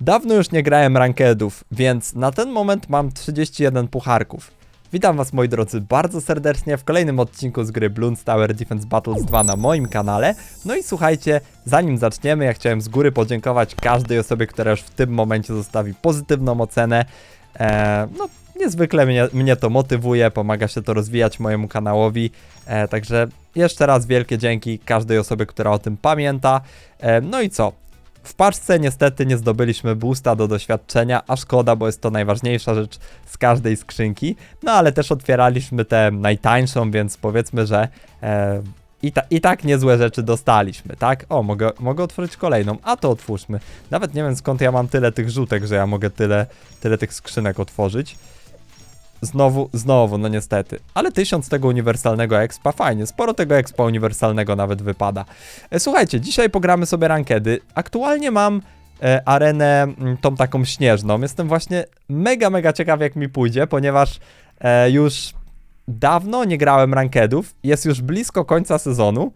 Dawno już nie grałem rankedów, więc na ten moment mam 31 pucharków. Witam was moi drodzy bardzo serdecznie w kolejnym odcinku z gry Bloons Tower Defense Battles 2 na moim kanale. No i słuchajcie, zanim zaczniemy, ja chciałem z góry podziękować każdej osobie, która już w tym momencie zostawi pozytywną ocenę. Eee, no, niezwykle mnie, mnie to motywuje, pomaga się to rozwijać mojemu kanałowi. E, także jeszcze raz wielkie dzięki każdej osobie, która o tym pamięta. E, no i co? W paczce niestety nie zdobyliśmy boosta do doświadczenia, a szkoda, bo jest to najważniejsza rzecz z każdej skrzynki. No ale też otwieraliśmy tę najtańszą, więc powiedzmy, że e, i, ta, i tak niezłe rzeczy dostaliśmy, tak? O, mogę, mogę otworzyć kolejną, a to otwórzmy. Nawet nie wiem skąd ja mam tyle tych żółtek, że ja mogę tyle, tyle tych skrzynek otworzyć. Znowu, znowu, no niestety. Ale tysiąc tego uniwersalnego expa, fajnie. Sporo tego expa uniwersalnego nawet wypada. E, słuchajcie, dzisiaj pogramy sobie rankedy. Aktualnie mam e, arenę m, tą taką śnieżną. Jestem właśnie mega, mega ciekaw jak mi pójdzie, ponieważ e, już dawno nie grałem rankedów. Jest już blisko końca sezonu,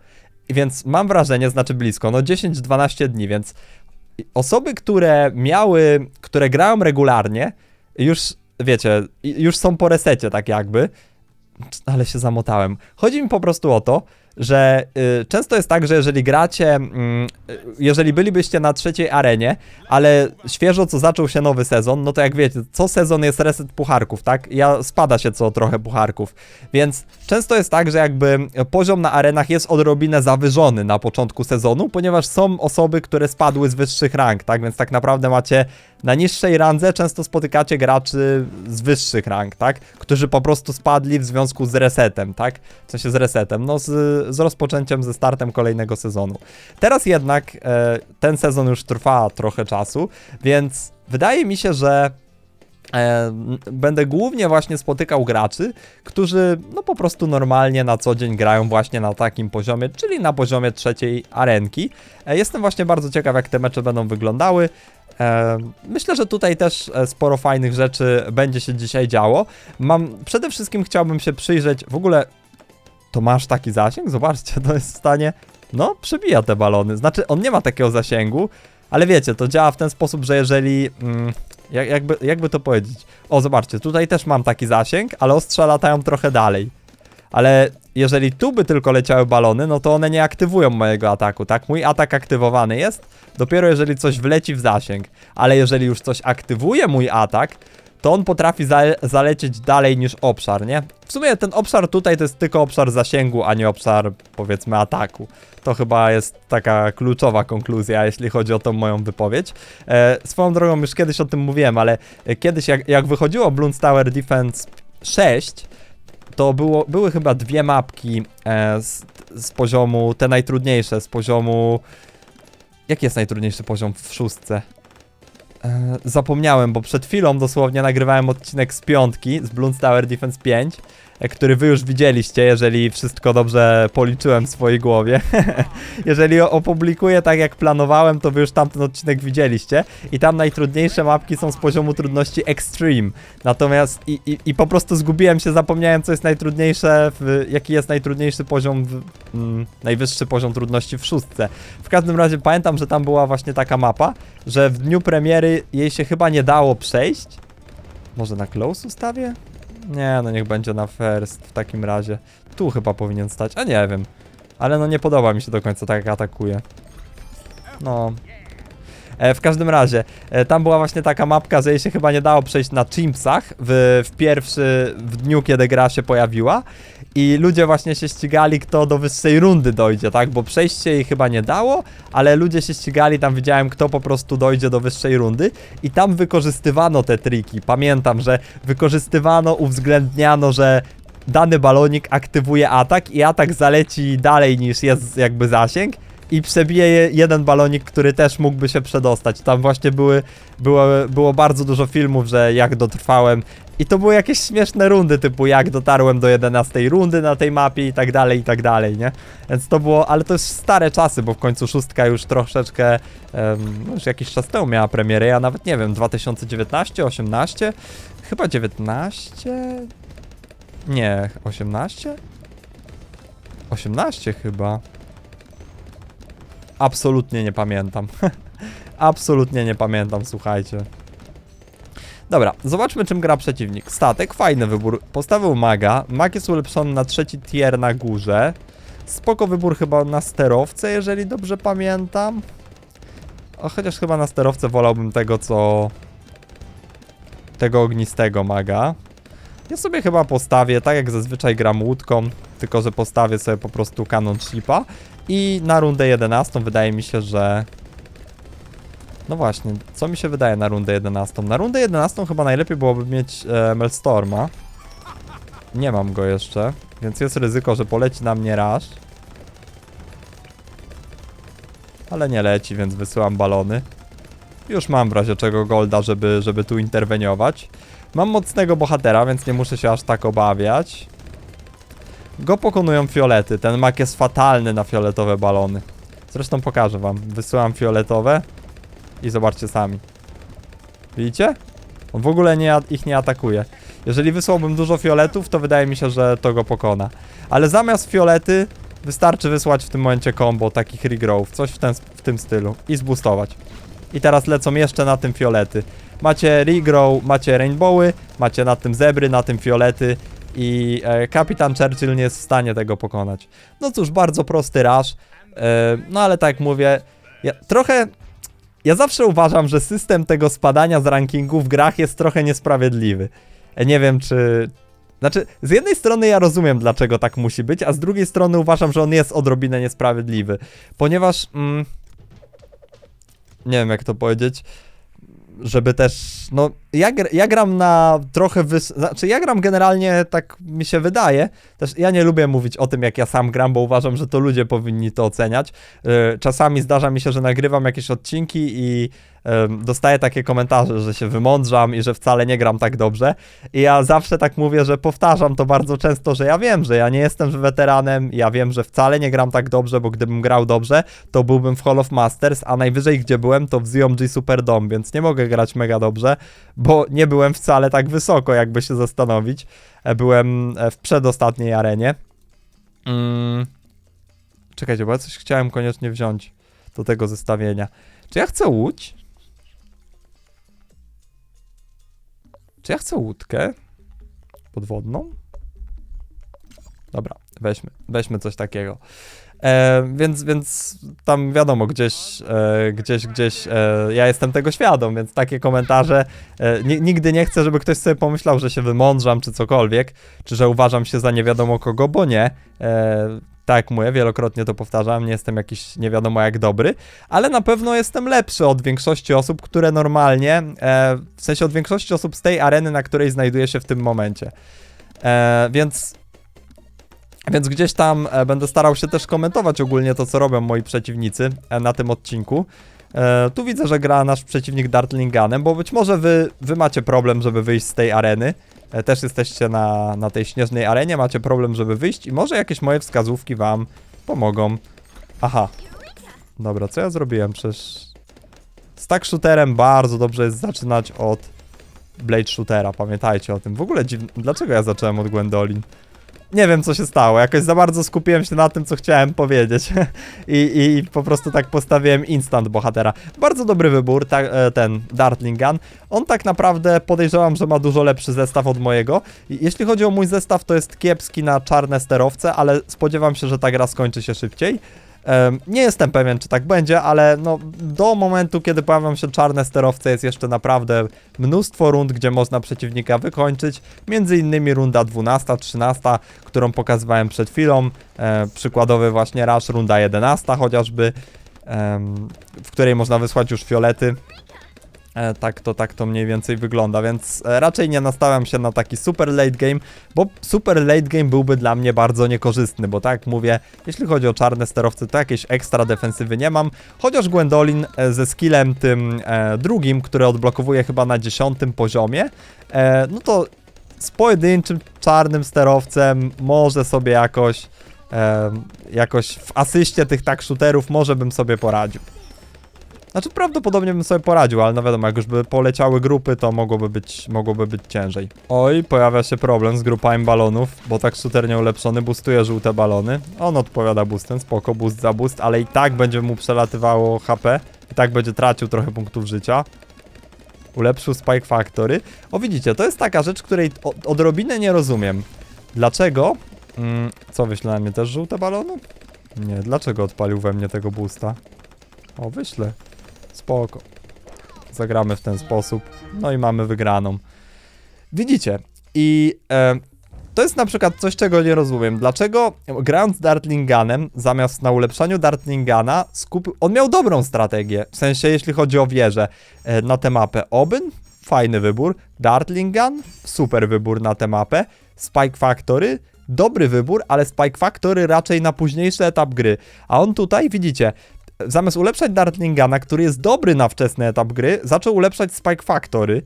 więc mam wrażenie, znaczy blisko, no 10-12 dni, więc osoby, które miały, które grają regularnie, już wiecie, już są po resecie tak jakby, ale się zamotałem. Chodzi mi po prostu o to, że y, często jest tak, że jeżeli gracie, mm, y, jeżeli bylibyście na trzeciej arenie, ale świeżo co zaczął się nowy sezon, no to jak wiecie, co sezon jest reset pucharków, tak? Ja spada się co trochę pucharków, więc często jest tak, że jakby poziom na arenach jest odrobinę zawyżony na początku sezonu, ponieważ są osoby, które spadły z wyższych rank, tak? Więc tak naprawdę macie na niższej randze często spotykacie graczy z wyższych rank, tak? Którzy po prostu spadli w związku z resetem, tak? W sensie z resetem, no z, z rozpoczęciem, ze startem kolejnego sezonu. Teraz jednak e, ten sezon już trwa trochę czasu, więc wydaje mi się, że e, będę głównie właśnie spotykał graczy, którzy no po prostu normalnie na co dzień grają właśnie na takim poziomie, czyli na poziomie trzeciej arenki. E, jestem właśnie bardzo ciekaw, jak te mecze będą wyglądały. E, Myślę, że tutaj też e, sporo fajnych rzeczy będzie się dzisiaj działo. Mam, przede wszystkim chciałbym się przyjrzeć, w ogóle to masz taki zasięg? Zobaczcie, to jest w stanie, no, przebija te balony. Znaczy, on nie ma takiego zasięgu, ale wiecie, to działa w ten sposób, że jeżeli, mm, jak, jakby, jakby to powiedzieć, o, zobaczcie, tutaj też mam taki zasięg, ale ostrza latają trochę dalej. Ale jeżeli tu by tylko leciały balony, no to one nie aktywują mojego ataku, tak? Mój atak aktywowany jest dopiero jeżeli coś wleci w zasięg. Ale jeżeli już coś aktywuje mój atak, to on potrafi za zalecieć dalej niż obszar, nie? W sumie ten obszar tutaj to jest tylko obszar zasięgu, a nie obszar, powiedzmy, ataku. To chyba jest taka kluczowa konkluzja, jeśli chodzi o tą moją wypowiedź. E, swoją drogą, już kiedyś o tym mówiłem, ale e, kiedyś jak, jak wychodziło Bloons Tower Defense 6, to było, były chyba dwie mapki e, z, z poziomu, te najtrudniejsze, z poziomu... Jaki jest najtrudniejszy poziom w szóstce? E, zapomniałem, bo przed chwilą dosłownie nagrywałem odcinek z piątki, z Bloons Tower Defense 5, e, który wy już widzieliście, jeżeli wszystko dobrze policzyłem w swojej głowie. jeżeli opublikuję tak jak planowałem, to wy już tamten odcinek widzieliście. I tam najtrudniejsze mapki są z poziomu trudności Extreme. Natomiast i, i, i po prostu zgubiłem się, zapomniałem co jest najtrudniejsze, w, jaki jest najtrudniejszy poziom, w, mm, najwyższy poziom trudności w szóstce. W każdym razie pamiętam, że tam była właśnie taka mapa, że w dniu premiery jej się chyba nie dało przejść. Może na close ustawię? Nie, no niech będzie na first w takim razie. Tu chyba powinien stać, a nie wiem. Ale no nie podoba mi się do końca tak jak atakuje. No. E, w każdym razie, e, tam była właśnie taka mapka, że jej się chyba nie dało przejść na chimpsach w, w pierwszy, w dniu kiedy gra się pojawiła i ludzie właśnie się ścigali, kto do wyższej rundy dojdzie, tak? Bo przejść się jej chyba nie dało, ale ludzie się ścigali, tam widziałem, kto po prostu dojdzie do wyższej rundy i tam wykorzystywano te triki. Pamiętam, że wykorzystywano, uwzględniano, że dany balonik aktywuje atak i atak zaleci dalej niż jest jakby zasięg i przebije je- jeden balonik, który też mógłby się przedostać. Tam właśnie były, było, było bardzo dużo filmów, że jak dotrwałem i to były jakieś śmieszne rundy, typu jak dotarłem do 11 rundy na tej mapie i tak dalej, i tak dalej, nie? Więc to było, ale to już stare czasy, bo w końcu szóstka już troszeczkę, no już jakiś czas temu miała premierę, ja nawet nie wiem, 2019, 18? Chyba 19? Nie, 18? 18 chyba. Absolutnie nie pamiętam. Absolutnie nie pamiętam, słuchajcie. Dobra, zobaczmy czym gra przeciwnik. Statek, fajny wybór. Postawił maga. Mag jest ulepszony na trzeci tier na górze. Spoko wybór chyba na sterowce, jeżeli dobrze pamiętam. Chociaż chyba na sterowce wolałbym tego, co... Tego ognistego maga. Ja sobie chyba postawię, tak jak zazwyczaj gram łódką, tylko że postawię sobie po prostu kanon shipa. I na rundę 11 wydaje mi się, że... No właśnie, co mi się wydaje na rundę 11? Na rundę 11 chyba najlepiej byłoby mieć e, Melstorma. Nie mam go jeszcze, więc jest ryzyko, że poleci na mnie raż. Ale nie leci, więc wysyłam balony. Już mam w razie czego golda, żeby, żeby tu interweniować. Mam mocnego bohatera, więc nie muszę się aż tak obawiać. Go pokonują fiolety. Ten mak jest fatalny na fioletowe balony. Zresztą pokażę wam. Wysyłam fioletowe i zobaczcie sami. Widzicie? On w ogóle nie, ich nie atakuje. Jeżeli wysłałbym dużo fioletów, to wydaje mi się, że to go pokona. Ale zamiast fiolety wystarczy wysłać w tym momencie combo takich regrowów, coś w, ten, w tym stylu i zboostować. I teraz lecą jeszcze na tym fiolety. Macie regrow, macie rainbowy, macie na tym zebry, na tym fiolety i e, kapitan Churchill nie jest w stanie tego pokonać. No cóż, bardzo prosty rush. E, no ale tak jak mówię, ja trochę ja zawsze uważam, że system tego spadania z rankingu w grach jest trochę niesprawiedliwy. E, Nie wiem, czy. Znaczy, z jednej strony ja rozumiem, dlaczego tak musi być, a z drugiej strony uważam, że on jest odrobinę niesprawiedliwy. Ponieważ. Mm, nie wiem, jak to powiedzieć. Żeby też. No, ja, ja gram na trochę wys... Znaczy, ja gram generalnie, tak mi się wydaje. Też ja nie lubię mówić o tym, jak ja sam gram, bo uważam, że to ludzie powinni to oceniać. Yy, czasami zdarza mi się, że nagrywam jakieś odcinki i dostaję takie komentarze, że się wymądrzam i że wcale nie gram tak dobrze. I ja zawsze tak mówię, że powtarzam to bardzo często, że ja wiem, że ja nie jestem weteranem, ja wiem, że wcale nie gram tak dobrze, bo gdybym grał dobrze, to byłbym w Hall of Masters, a najwyżej gdzie byłem, to w ZMG Superdome, więc nie mogę grać mega dobrze, bo nie byłem wcale tak wysoko, jakby się zastanowić. E, Byłem e, w przedostatniej arenie. Mm. Czekajcie, bo ja coś chciałem koniecznie wziąć do tego zestawienia. Czy ja chcę łódź? Czy ja chcę łódkę podwodną? Dobra, weźmy, weźmy coś takiego. E, więc, więc tam wiadomo, gdzieś, e, gdzieś, gdzieś e, ja jestem tego świadom, więc takie komentarze e, ni- nigdy nie chcę, żeby ktoś sobie pomyślał, że się wymądrzam czy cokolwiek, czy że uważam się za nie wiadomo kogo, bo nie. E, tak mówię, wielokrotnie to powtarzam, nie jestem jakiś nie wiadomo jak dobry, ale na pewno jestem lepszy od większości osób, które normalnie, e, w sensie od większości osób z tej areny, na której znajduję się w tym momencie. Więc więc gdzieś tam e, będę starał się też komentować ogólnie to, co robią moi przeciwnicy e, na tym odcinku. E, tu widzę, że gra nasz przeciwnik Dartlinganem, bo być może wy, wy macie problem, żeby wyjść z tej areny. Też jesteście na, na tej śnieżnej arenie, macie problem, żeby wyjść i może jakieś moje wskazówki wam pomogą. Aha. Dobra, co ja zrobiłem? Przecież z tak shooterem bardzo dobrze jest zaczynać od Blade Shootera, pamiętajcie o tym. W ogóle dziwne, dlaczego ja zacząłem od Gwendolyn? Nie wiem, co się stało. Jakoś za bardzo skupiłem się na tym, co chciałem powiedzieć. I, I po prostu tak postawiłem instant bohatera. Bardzo dobry wybór, ta, e, ten Dartling Gun. On tak naprawdę podejrzewam, że ma dużo lepszy zestaw od mojego. Jeśli chodzi o mój zestaw, to jest kiepski na czarne sterowce, ale spodziewam się, że ta gra skończy się szybciej. Nie jestem pewien, czy tak będzie, ale no, do momentu, kiedy pojawią się czarne sterowce, jest jeszcze naprawdę mnóstwo rund, gdzie można przeciwnika wykończyć. Między innymi runda 12, 13, którą pokazywałem przed chwilą. E, przykładowy właśnie Rush, runda 11 chociażby, w której można wysłać już fiolety. E, tak to, tak to mniej więcej wygląda, więc e, raczej nie nastawiam się na taki super late game, bo super late game byłby dla mnie bardzo niekorzystny, bo tak mówię, jeśli chodzi o czarne sterowce, to jakieś ekstra defensywy nie mam, chociaż Gwendolyn e, ze skillem tym drugim, który odblokowuje chyba na dziesiątym poziomie, no to z pojedynczym czarnym sterowcem może sobie jakoś, jakoś w asyście tych tak shooterów może bym sobie poradził. Znaczy prawdopodobnie bym sobie poradził, ale no wiadomo, jak już by poleciały grupy, to mogłoby być, mogłoby być ciężej. Oj, pojawia się problem z grupami balonów, bo tak shooter nieulepszony boostuje żółte balony. On odpowiada boostem, spoko, boost za boost, ale i tak będzie mu przelatywało HP, I tak będzie tracił trochę punktów życia. Ulepszył Spike Factory. O widzicie, to jest taka rzecz, której odrobinę nie rozumiem. Dlaczego? Mm, co, wyśle na mnie też żółte balony? Nie, dlaczego odpalił we mnie tego boosta? O, wyślę. Spoko. Zagramy w ten sposób. No i mamy wygraną. Widzicie? I e, to jest na przykład coś, czego nie rozumiem. Dlaczego grając Dartlinganem, zamiast na ulepszaniu Dartlingana, skupił... On miał dobrą strategię, w sensie jeśli chodzi o wieżę e, na tę mapę. Obyn, fajny wybór. Dartlingan, super wybór na tę mapę. Spike Factory, dobry wybór, ale Spike Factory raczej na późniejszy etap gry. A on tutaj, widzicie, zamiast ulepszać Dartlingana, który jest dobry na wczesny etap gry, zaczął ulepszać Spike Factory.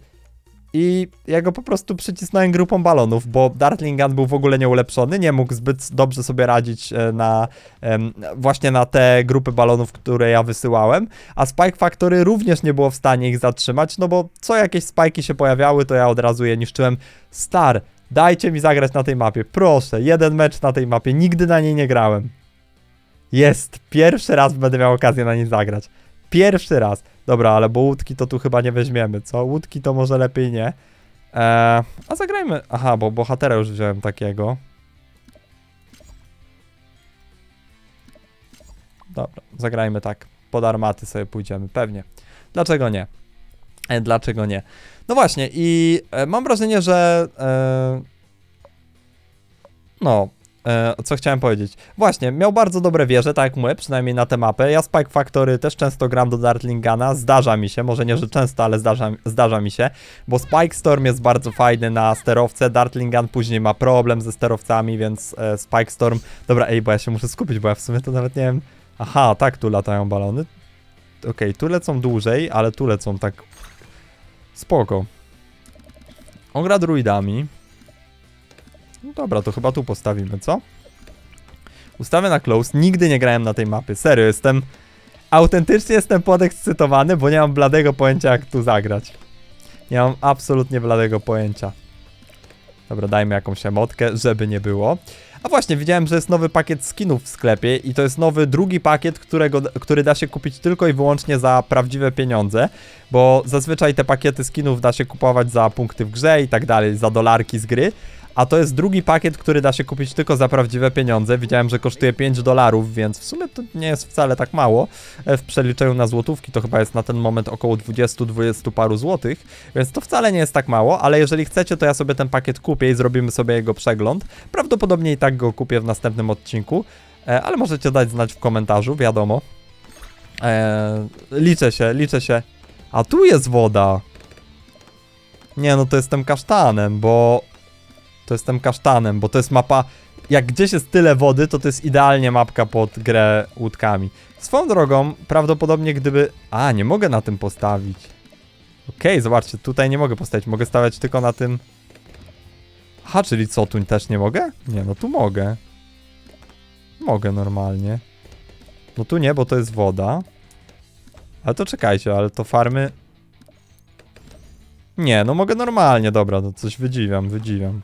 I ja go po prostu przycisnąłem grupą balonów, bo Dartlingan był w ogóle nieulepszony, nie mógł zbyt dobrze sobie radzić e, na właśnie na te grupy balonów, które ja wysyłałem, a Spike Factory również nie było w stanie ich zatrzymać, no bo co jakieś spajki się pojawiały, to ja od razu je niszczyłem. Star, dajcie mi zagrać na tej mapie, proszę, jeden mecz na tej mapie, nigdy na niej nie grałem. Jest, pierwszy raz będę miał okazję na niej zagrać. Pierwszy raz. Dobra, ale bo łódki to tu chyba nie weźmiemy, co? Łódki to może lepiej nie. Eee, a zagrajmy. Aha, bo bohatera już wziąłem takiego. Dobra, zagrajmy tak. Pod armaty sobie pójdziemy, pewnie. Dlaczego nie? E, dlaczego nie? No właśnie, i e, mam wrażenie, że. E, no, co chciałem powiedzieć? Właśnie, miał bardzo dobre wieże, tak jak mówię, przynajmniej na tę mapę. Ja Spike Factory też często gram do Dartlingana, zdarza mi się, może nie, że często, ale zdarza, zdarza mi się, bo Spike Storm jest bardzo fajny na sterowce, Dartlingan później ma problem ze sterowcami, więc e, Spike Storm... Dobra, ej, bo ja się muszę skupić, bo ja w sumie to nawet nie wiem... Aha, tak, tu latają balony. Okej, tu lecą dłużej, ale tu lecą tak... Spoko. On gra druidami. No dobra, to chyba tu postawimy, co? Ustawię na close. Nigdy nie grałem na tej mapie. Serio, jestem... Autentycznie jestem podekscytowany, bo nie mam bladego pojęcia, jak tu zagrać. Nie mam absolutnie bladego pojęcia. Dobra, dajmy jakąś emotkę, żeby nie było. A właśnie, widziałem, że jest nowy pakiet skinów w sklepie i to jest nowy drugi pakiet, którego, który da się kupić tylko i wyłącznie za prawdziwe pieniądze, bo zazwyczaj te pakiety skinów da się kupować za punkty w grze i tak dalej, za dolarki z gry, a to jest drugi pakiet, który da się kupić tylko za prawdziwe pieniądze. Widziałem, że kosztuje 5 dolarów, więc w sumie to nie jest wcale tak mało. E, W przeliczeniu na złotówki to chyba jest na ten moment około 20-20 paru złotych, więc to wcale nie jest tak mało, ale jeżeli chcecie, to ja sobie ten pakiet kupię i zrobimy sobie jego przegląd. Prawdopodobnie i tak go kupię w następnym odcinku, e, ale możecie dać znać w komentarzu, wiadomo. E, liczę się, liczę się. A tu jest woda. Nie, no to jestem kasztanem, bo to jestem kasztanem, bo to jest mapa. Jak gdzieś jest tyle wody, to to jest idealnie mapka pod grę łódkami. Swoją drogą, prawdopodobnie gdyby. A, nie mogę na tym postawić. Okej, zobaczcie, tutaj nie mogę postawić, mogę stawiać tylko na tym. Aha, czyli co, tu też nie mogę? Nie, no tu mogę. Mogę normalnie. No tu nie, bo to jest woda. Ale to czekajcie, ale to farmy. Nie, no mogę normalnie, dobra, no coś wydziwiam, wydziwiam.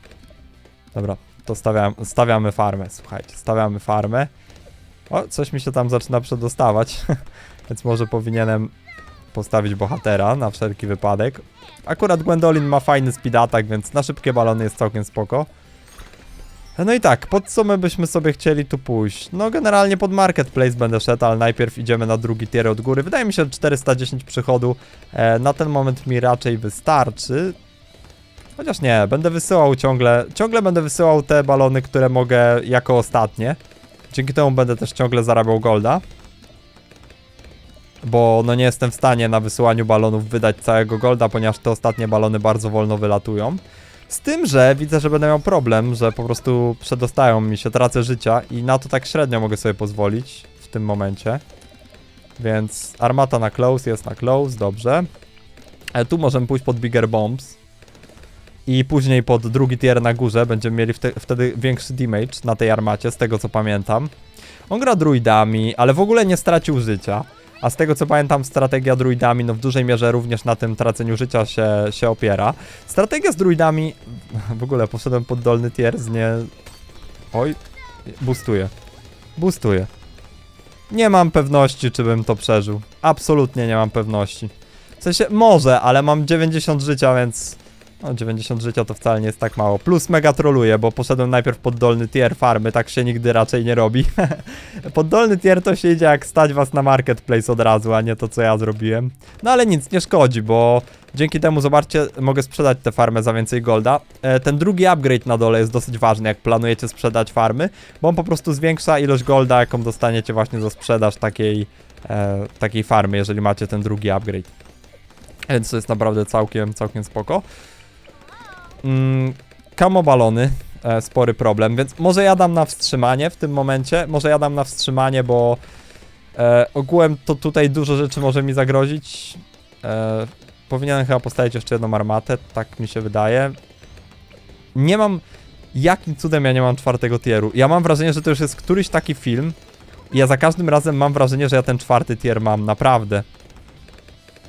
Dobra, to stawiam, stawiamy farmę, słuchajcie, stawiamy farmę. O, coś mi się tam zaczyna przedostawać, więc może powinienem postawić bohatera na wszelki wypadek. Akurat Gwendolyn ma fajny speed attack, więc na szybkie balony jest całkiem spoko. No i tak, pod co my byśmy sobie chcieli tu pójść? No generalnie pod marketplace będę szedł, ale najpierw idziemy na drugi tier od góry. Wydaje mi się, że 410 przychodu e, na ten moment mi raczej wystarczy. Chociaż nie, będę wysyłał ciągle, ciągle będę wysyłał te balony, które mogę jako ostatnie. Dzięki temu będę też ciągle zarabiał golda. Bo no nie jestem w stanie na wysyłaniu balonów wydać całego golda, ponieważ te ostatnie balony bardzo wolno wylatują. Z tym, że widzę, że będę miał problem, że po prostu przedostają mi się, tracę życia i na to tak średnio mogę sobie pozwolić w tym momencie. Więc armata na close jest na close, dobrze. Ale tu możemy pójść pod bigger bombs. I później pod drugi tier na górze będziemy mieli wte wtedy większy damage na tej armacie, z tego co pamiętam. On gra druidami, ale w ogóle nie stracił życia. A z tego co pamiętam, strategia druidami, no w dużej mierze również na tym traceniu życia się, się opiera. Strategia z druidami. W ogóle poszedłem pod dolny tier z nie. Oj, boostuje. Boostuje. nie mam pewności, czy bym to przeżył. Absolutnie nie mam pewności. W sensie, może, ale mam 90 życia, więc... No, 90 życia to wcale nie jest tak mało. Plus mega troluję, bo poszedłem najpierw pod dolny tier farmy, tak się nigdy raczej nie robi. pod dolny tier to się idzie jak stać was na marketplace od razu, a nie to co ja zrobiłem. No ale nic, nie szkodzi, bo dzięki temu, zobaczcie, mogę sprzedać tę farmę za więcej golda. E, ten drugi upgrade na dole jest dosyć ważny, jak planujecie sprzedać farmy, bo on po prostu zwiększa ilość golda, jaką dostaniecie właśnie za sprzedaż takiej, e, takiej farmy, jeżeli macie ten drugi upgrade. Więc to jest naprawdę całkiem, całkiem spoko. Mm, kamo balony, e, spory problem, więc może ja dam na wstrzymanie w tym momencie, może ja dam na wstrzymanie, bo e, ogółem to tutaj dużo rzeczy może mi zagrozić. E, powinienem chyba postawić jeszcze jedną armatę, tak mi się wydaje. Nie mam, jakim cudem ja nie mam czwartego tieru? Ja mam wrażenie, że to już jest któryś taki film i ja za każdym razem mam wrażenie, że ja ten czwarty tier mam, naprawdę.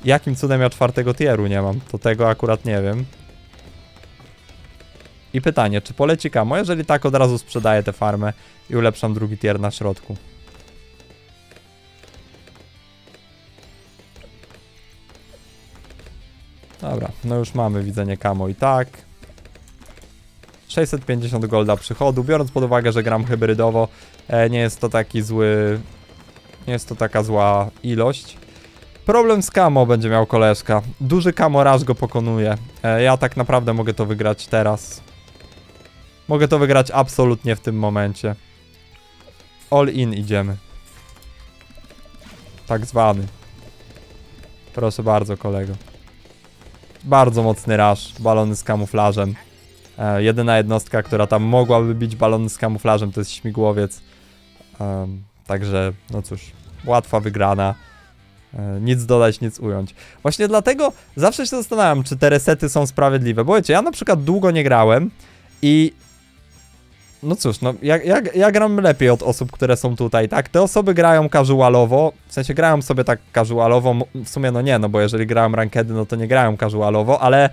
Jakim cudem ja czwartego tieru nie mam? To tego akurat nie wiem. I pytanie, czy poleci kamo? Jeżeli tak, od razu sprzedaję tę farmę i ulepszam drugi tier na środku. Dobra, no już mamy widzenie kamo i tak. 650 golda przychodu, biorąc pod uwagę, że gram hybrydowo, e, nie jest to taki zły... Nie jest to taka zła ilość. Problem z kamo będzie miał koleżka. Duży kamo raz go pokonuje. E, ja tak naprawdę mogę to wygrać teraz. Mogę to wygrać absolutnie w tym momencie. All in idziemy. Tak zwany. Proszę bardzo, kolego. Bardzo mocny rush. Balony z kamuflażem. E, jedyna jednostka, która tam mogłaby bić balony z kamuflażem, to jest śmigłowiec. Em, także, no cóż, łatwa wygrana. E, Nic dodać, nic ująć. Właśnie dlatego zawsze się zastanawiam, czy te resety są sprawiedliwe. Bo wiecie, ja na przykład długo nie grałem i no cóż, no ja, ja, ja gram lepiej od osób, które są tutaj, tak? Te osoby grają casualowo, w sensie grają sobie tak casualowo, w sumie no nie, no bo jeżeli grają rankedy, no to nie grają casualowo, ale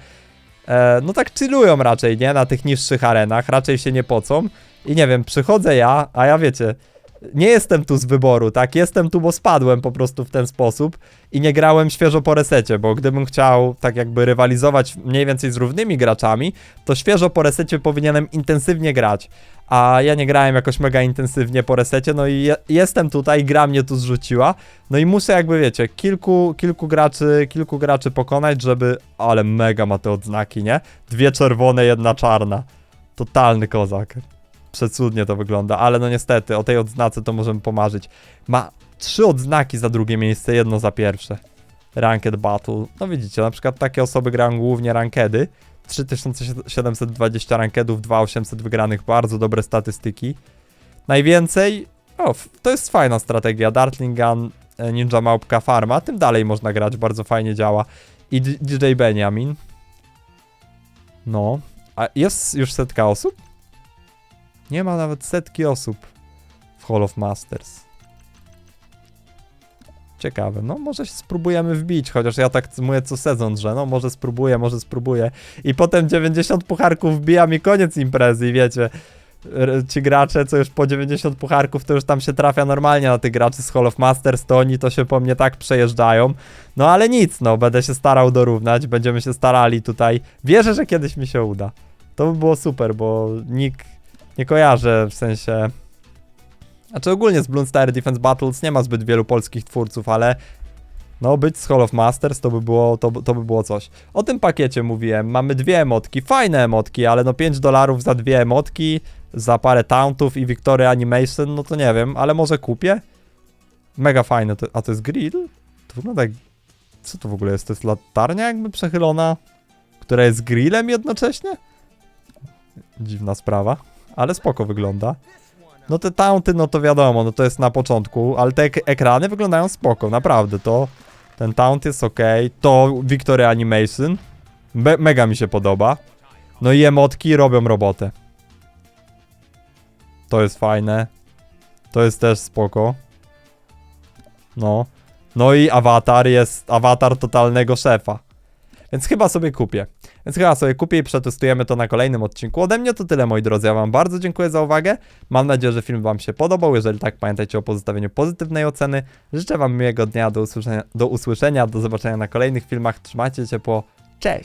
e, no tak chillują raczej, nie? Na tych niższych arenach, raczej się nie pocą i nie wiem, przychodzę ja, a ja wiecie, nie jestem tu z wyboru, tak? Jestem tu, bo spadłem po prostu w ten sposób i nie grałem świeżo po resecie, bo gdybym chciał tak jakby rywalizować mniej więcej z równymi graczami, to świeżo po resecie powinienem intensywnie grać. A ja nie grałem jakoś mega intensywnie po resecie, no i je, jestem tutaj, gra mnie tu zrzuciła, no i muszę jakby wiecie, kilku, kilku graczy, kilku graczy pokonać, żeby, ale mega ma te odznaki, nie? Dwie czerwone, jedna czarna. Totalny kozak. Przecudnie to wygląda, ale no niestety, o tej odznace to możemy pomarzyć. Ma trzy odznaki za drugie miejsce, jedno za pierwsze. Ranked Battle. No widzicie, na przykład takie osoby grają głównie rankedy. 3720 rankedów, 2800 wygranych, bardzo dobre statystyki. Najwięcej, o, to jest fajna strategia, Dartling Gun, e, Ninja Małpka Farma, tym dalej można grać, bardzo fajnie działa. I DJ Benjamin. No, a jest już setka osób? Nie ma nawet setki osób w Hall of Masters. Ciekawe, no może się spróbujemy wbić, chociaż ja tak mówię co sezon, że no może spróbuję, może spróbuję. I potem 90 pucharków wbijam i koniec imprezy i wiecie, ci gracze, co już po 90 pucharków, to już tam się trafia normalnie na tych graczy z Hall of Masters, to oni to się po mnie tak przejeżdżają. No ale nic, no będę się starał dorównać, będziemy się starali tutaj. Wierzę, że kiedyś mi się uda. To by było super, bo nikt nie kojarzę, w sensie... Znaczy ogólnie z Bloon Star Defense Battles nie ma zbyt wielu polskich twórców, ale no być z Hall of Masters to by było, to, to by było coś. O tym pakiecie mówiłem, mamy dwie emotki, fajne emotki, ale no 5 dolarów za dwie emotki, za parę tauntów i Victory Animation, no to nie wiem, ale może kupię? Mega fajne, to, a to jest grill? To wygląda jak... Co to w ogóle jest? To jest latarnia jakby przechylona, która jest grillem jednocześnie? Dziwna sprawa, ale spoko wygląda. No te taunty, no to wiadomo, no to jest na początku, ale te ek ekrany wyglądają spoko, naprawdę, to... Ten taunt jest ok, to Victory Animation, me mega mi się podoba. No i emotki robią robotę. To jest fajne. To jest też spoko. No. No i awatar jest awatar totalnego szefa. Więc chyba sobie kupię. Więc chyba sobie kupię i przetestujemy to na kolejnym odcinku. Ode mnie to tyle, moi drodzy. Ja wam bardzo dziękuję za uwagę. Mam nadzieję, że film wam się podobał. Jeżeli tak, pamiętajcie o pozostawieniu pozytywnej oceny. Życzę wam miłego dnia, do usłyszenia, do, usłyszenia, do zobaczenia na kolejnych filmach. Trzymajcie ciepło. Cześć!